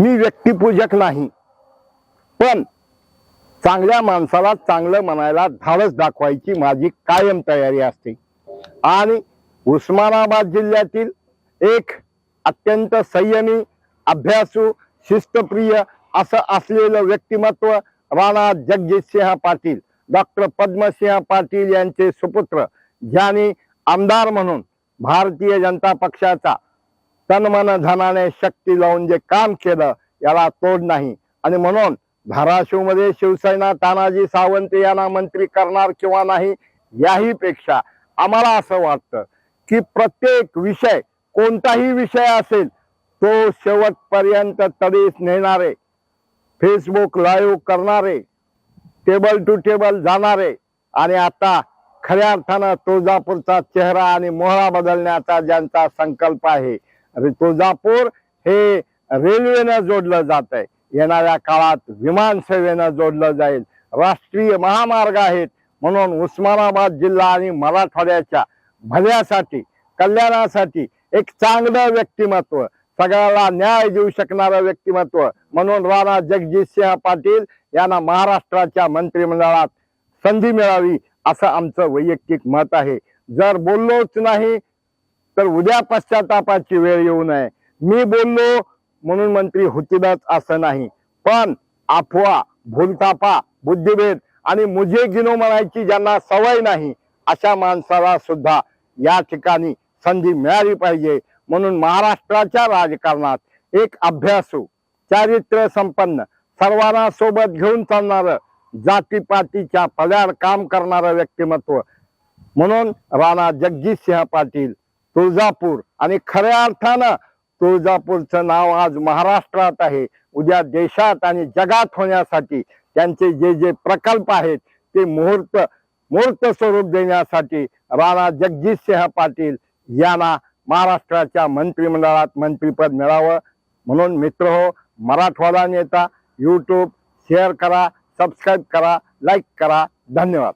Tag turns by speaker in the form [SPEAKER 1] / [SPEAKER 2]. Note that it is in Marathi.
[SPEAKER 1] मी व्यक्तिपूजक नाही. पण चांगल्या माणसाला चांगलं म्हणायला धाडस दाखवायची माझी कायम तयारी असते. आणि उस्मानाबाद जिल्ह्यातील एक अत्यंत संयमी अभ्यासू शिस्तप्रिय असं असलेलं व्यक्तिमत्व राणा जगजितसिंह पाटील डॉक्टर पद्मसिंह पाटील यांचे सुपुत्र ज्यांनी आमदार म्हणून भारतीय जनता पक्षाचा तनमन धनाने शक्ती लावून जे काम केलं याला तोड नाही. आणि म्हणून धाराशिवमध्ये शिवसेना तानाजी सावंत यांना मंत्री करणार किंवा नाही याही पेक्षा आम्हाला असं वाटतं की प्रत्येक विषय कोणताही विषय असेल तो शेवटपर्यंत तडीस नेणारे फेसबुक लाईव्ह करणारे टेबल टू टेबल जाणारे आणि आता खऱ्या अर्थानं तुळजापूरचा चेहरा आणि मोहळा बदलण्याचा ज्यांचा संकल्प आहे तुळजापूर हे रेल्वेनं जोडलं जात आहे. येणाऱ्या काळात विमान सेवेनं जोडलं जाईल. राष्ट्रीय महामार्ग आहेत म्हणून उस्मानाबाद जिल्हा आणि मराठवाड्याच्या भल्यासाठी कल्याणासाठी एक चांगलं व्यक्तिमत्व सगळ्याला न्याय देऊ शकणारं व्यक्तिमत्व म्हणून राणा जगजितसिंह पाटील यांना महाराष्ट्राच्या मंत्रिमंडळात संधी मिळावी असं आमचं वैयक्तिक मत आहे. जर बोललोच नाही तर उद्या पश्चातापाची वेळ येऊ नये. मी बोललो म्हणून मंत्री होतीलच असं नाही. पण अफवा भूलथापा बुद्धिभेद आणि मुझे गिनो म्हणायची ज्यांना सवय नाही अशा माणसाला सुद्धा या ठिकाणी संधी मिळाली पाहिजे. म्हणून महाराष्ट्राच्या राजकारणात एक अभ्यासू चारित्र्य संपन्न सर्वांना सोबत घेऊन चालणारं जातीपातीच्या पल्याड काम करणारं व्यक्तिमत्व. म्हणून राणा जगजितसिंह पाटील तुळजापूर. आणि खऱ्या अर्थानं तुळजापूरचं नाव आज महाराष्ट्रात आहे. उद्या देशात आणि जगात होण्यासाठी त्यांचे जे जे प्रकल्प आहेत ते मुहूर्त मूर्त स्वरूप देण्यासाठी राणा जगजितसिंह पाटील यांना महाराष्ट्राच्या मंत्रिमंडळात मंत्रीपद मिळावं. म्हणून मित्र हो मराठवाडा नेता यूट्यूब शेअर करा सबस्क्राईब करा लाईक करा. धन्यवाद.